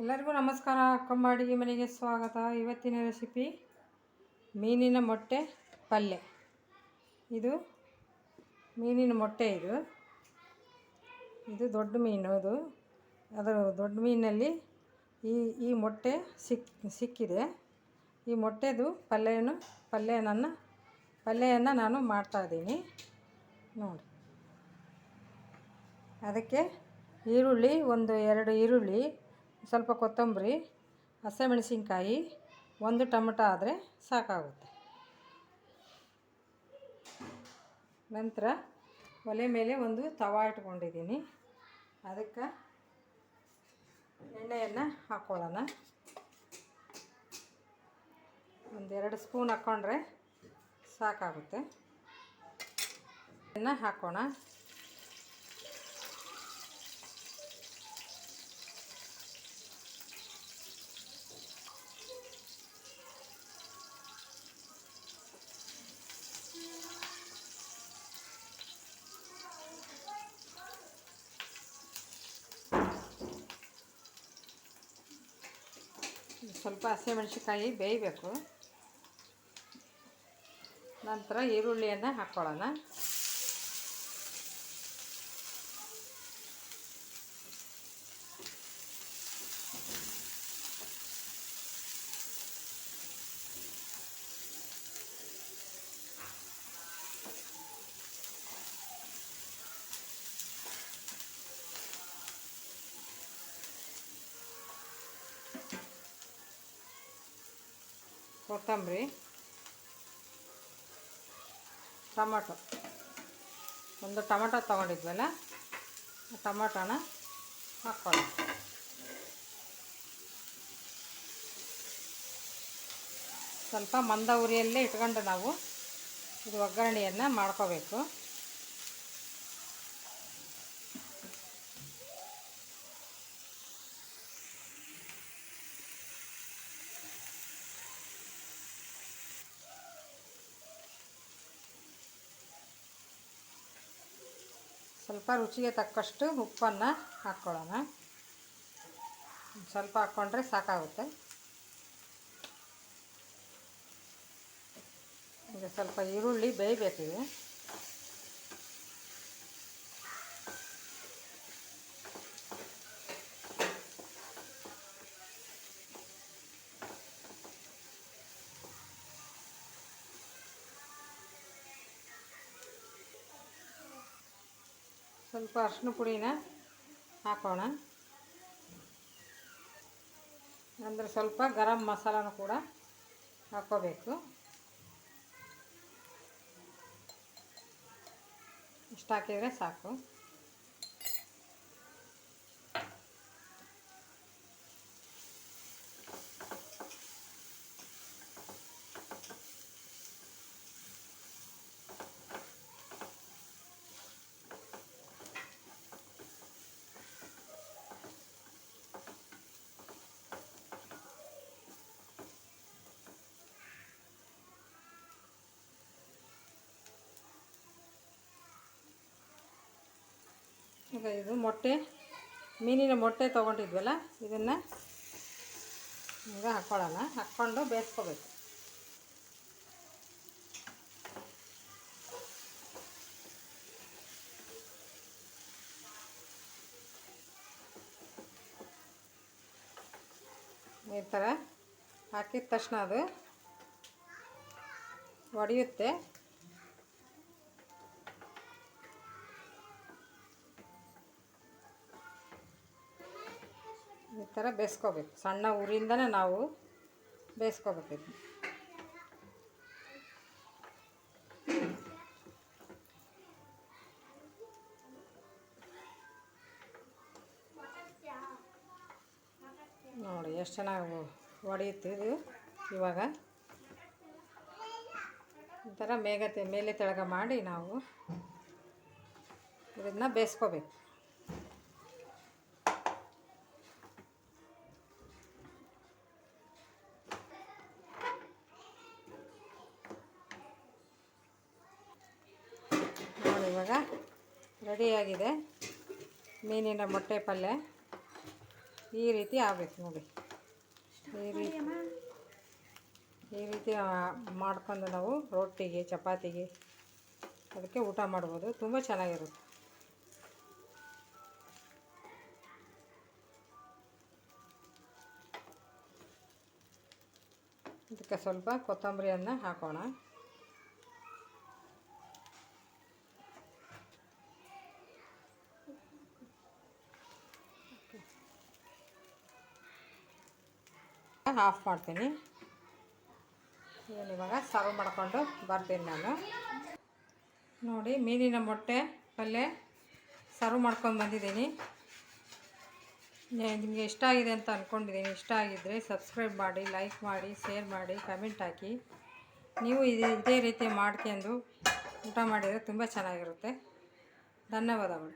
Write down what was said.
ಎಲ್ಲರಿಗೂ ನಮಸ್ಕಾರ. ಅಡುಗೆ ಮನೆಗೆ ಸ್ವಾಗತ. ಇವತ್ತಿನ ರೆಸಿಪಿ ಮೀನಿನ ಮೊಟ್ಟೆ ಪಲ್ಯ. ಇದು ಮೀನಿನ ಮೊಟ್ಟೆ ಇದು. ಇದು ದೊಡ್ಡ ಮೀನು ಅದು. ಅದರ ದೊಡ್ಡ ಮೀನಲ್ಲಿ ಈ ಈ ಮೊಟ್ಟೆ ಸಿಕ್, ಸಿಕ್ಕಿದೆ. ಈ ಮೊಟ್ಟೆದು ಪಲ್ಯನು ಪಲ್ಯ ನನ್ನ ಪಲ್ಯವನ್ನು ನಾನು ಮಾಡ್ತಾಯಿದ್ದೀನಿ ನೋಡಿ. ಅದಕ್ಕೆ ಈರುಳ್ಳಿ ಒಂದು ಎರಡು ಈರುಳ್ಳಿ ಸ್ವಲ್ಪ ಕೊತ್ತಂಬರಿ, ಹಸಿಮೆಣಸಿನ್ಕಾಯಿ, ಒಂದು ಟೊಮಟೊ ಆದರೆ ಸಾಕಾಗುತ್ತೆ. ನಂತರ ಒಲೆ ಮೇಲೆ ಒಂದು ತವಾ ಇಟ್ಕೊಂಡಿದ್ದೀನಿ. ಅದಕ್ಕೆ ಎಣ್ಣೆಯನ್ನು ಹಾಕ್ಕೊಳ್ಳೋಣ ಒಂದೆರಡು ಸ್ಪೂನ್ ಹಾಕ್ಕೊಂಡ್ರೆ ಸಾಕಾಗುತ್ತೆ. ಎಣ್ಣೆ ಹಾಕೋಣ. ಸ್ವಲ್ಪ ಹಸಿಮೆಣ್ಸಿಕಾಯಿ ಬೇಯಬೇಕು. ನಂತರ ಈರುಳ್ಳಿಯನ್ನು ಹಾಕ್ಕೊಳ್ಳೋಣ ಕೊತ್ತಂಬರಿ, ಟೊಮಟೊ. ಒಂದು ಟೊಮಟೊ ತೊಗೊಂಡಿದ್ವಲ್ಲ ಟೊಮಟೊನ ಹಾಕ್ಕೊಳ್ಳಿ ಸ್ವಲ್ಪ ಮಂದ ಉರಿಯಲ್ಲೇ ಇಟ್ಕೊಂಡು ನಾವು ಇದು ಒಗ್ಗರಣೆಯನ್ನು ಮಾಡ್ಕೋಬೇಕು. ಸ್ವಲ್ಪ ರುಚಿಗೆ ತಕ್ಕಷ್ಟು ಉಪ್ಪನ್ನು ಹಾಕ್ಕೊಳ್ಳೋಣ ಸ್ವಲ್ಪ ಹಾಕ್ಕೊಂಡ್ರೆ ಸಾಕಾಗುತ್ತೆ. ಈಗ ಸ್ವಲ್ಪ ಈರುಳ್ಳಿ ಬೇಯಬೇಕಿದೆ. ಸ್ವಲ್ಪ ಅರ್ಶಿನ ಪುಡಿನ ಹಾಕೋಣ. ಅಂದರೆ ಸ್ವಲ್ಪ ಗರಂ ಮಸಾಲನೂ ಕೂಡ ಹಾಕೋಬೇಕು. ಇಷ್ಟು ಹಾಕಿದರೆ ಸಾಕು. ಈಗ ಇದು ಮೊಟ್ಟೆ, ಮೀನಿನ ಮೊಟ್ಟೆ ತೊಗೊಂಡಿದ್ವಲ್ಲ, ಇದನ್ನು ಹಿಂಗೆ ಹಾಕ್ಕೊಳ್ಳೋಣ ಹಾಕ್ಕೊಂಡು ಬೇಯಿಸ್ಕೋಬೇಕು. ಈ ಥರ ಹಾಕಿದ ತಕ್ಷಣ ಅದು ಒಡೆಯುತ್ತೆ. ಥರ ಬೇಯಿಸ್ಕೋಬೇಕು ಸಣ್ಣ ಊರಿಂದನೇ ನಾವು ಬೇಯಿಸ್ಕೋಬೇಕು ನೋಡಿ ಎಷ್ಟು ಚೆನ್ನಾಗಿ ಒಡೆಯುತ್ತೆ ಇದು ಇವಾಗ. ಈ ಥರ ಮೇಗತೆ ಮೇಲೆ ತೆಳಗ ಮಾಡಿ ನಾವು ಇದನ್ನು ಬೇಯಿಸ್ಕೋಬೇಕು ಇವಾಗ ರೆಡಿಯಾಗಿದೆ. ಮೀನಿನ ಮೊಟ್ಟೆ ಪಲ್ಯ ಈ ರೀತಿ ಆಗಬೇಕು ನೋಡಿ. ಈ ರೀತಿ ಈ ರೀತಿ ಮಾಡ್ಕೊಂಡು ನಾವು ರೊಟ್ಟಿಗೆ, ಚಪಾತಿಗೆ ಅದಕ್ಕೆ ಊಟ ಮಾಡ್ಬೋದು. ತುಂಬ ಚೆನ್ನಾಗಿರುತ್ತೆ. ಇದಕ್ಕೆ ಸ್ವಲ್ಪ ಕೊತ್ತಂಬರಿಯನ್ನು ಹಾಕೋಣ. ಆಫ್ ಮಾಡ್ತೀನಿ. ಏನು ಇವಾಗ? ಸರ್ವ್ ಮಾಡಿಕೊಂಡು ಬರ್ತೀನಿ ನಾನು. ನೋಡಿ, ಮೀನಿನ ಮೊಟ್ಟೆ ಪಲ್ಯ ಸರ್ವ್ ಮಾಡ್ಕೊಂಡು ಬಂದಿದ್ದೀನಿ. ನಿಮಗೆ ಇಷ್ಟ ಆಗಿದೆ ಅಂತ ಅಂದ್ಕೊಂಡಿದ್ದೀನಿ ಇಷ್ಟ ಆಗಿದ್ದರೆ ಸಬ್ಸ್ಕ್ರೈಬ್ ಮಾಡಿ ಲೈಕ್ ಮಾಡಿ ಶೇರ್ ಮಾಡಿ ಕಮೆಂಟ್ ಹಾಕಿ. ನೀವು ಇದೇ ಇದೇ ರೀತಿ ಮಾಡ್ಕೊಂಡು ಊಟ ಮಾಡಿದರೆ ತುಂಬ ಚೆನ್ನಾಗಿರುತ್ತೆ. ಧನ್ಯವಾದಗಳು.